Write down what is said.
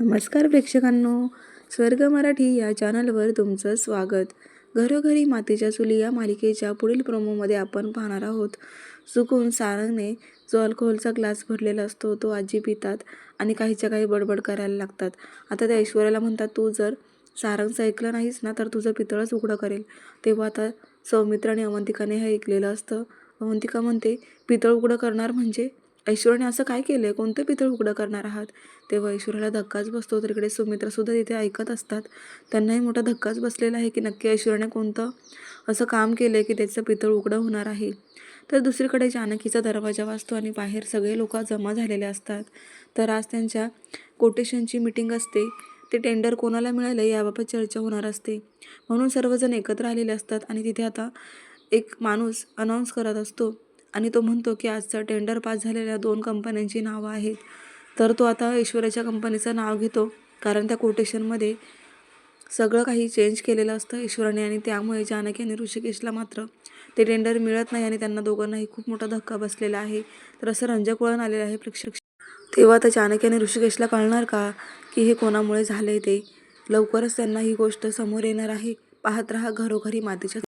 नमस्कार प्रेक्षकांनो. स्वर्ग मराठी या चॅनलवर तुमचं स्वागत. घरोघरी मातीच्या चुली या मालिकेच्या पुढील प्रोमोमध्ये आपण पाहणार आहोत. चुकून सारंगने जो अल्कोहोलचा ग्लास भरलेला असतो तो आजी पितात आणि काहीच्या काही बडबड करायला लागतात. आता त्या ऐश्वर्याला म्हणतात तू जर सारंगचं ऐकलं नाहीस ना तर तुझं पितळच उघडं करेल. तेव्हा आता सौमित्र आणि अवंतिकाने हे ऐकलेलं असतं. अवंतिका म्हणते पितळ उघडं करणार म्हणजे ऐश्वर्याने असं काय केलं आहे कोणतं पितळ उघडं करणार आहात? तेव्हा ऐश्वर्याला धक्काच बसतो. तर इकडे सुमित्रासुद्धा तिथे ऐकत असतात. त्यांनाही मोठा धक्काच बसलेला आहे की नक्की ऐश्वर्याने कोणतं असं काम केलं आहे की त्याचं पितळ उघडं होणार आहे? तर दुसरीकडे जानकीचा दरवाजा वाजतो आणि बाहेर सगळे लोक जमा झालेले असतात. तर आज त्यांच्या कोटेशनची मिटिंग असते. ते टेंडर कोणाला मिळालं याबाबत चर्चा होणार असते. म्हणून सर्वजण एकत्र आलेले असतात आणि तिथे आता एक माणूस अनाऊन्स करत असतो. आणि तो म्हणतो की आजचा टेंडर पास झालेल्या दोन कंपन्यांची नावं आहेत. तर तो आता ऐश्वर्याच्या कंपनीचं नाव घेतो. कारण त्या कोटेशनमध्ये सगळं काही चेंज केलेलं असतं ईश्वराने आणि त्यामुळे जानकी आणि ऋषिकेशला मात्र ते टेंडर मिळत नाही आणि त्यांना दोघांनाही खूप मोठा धक्का बसलेला आहे. तर असं रंजक वळण आलेलं आहे प्रेक्षक. तेव्हा तर जानकी आणि ऋषिकेशला कळणार का की हे कोणामुळे झाले ते? लवकरच त्यांना ही गोष्ट समोर येणार आहे. पाहत रहा घरोघरी मातीच्या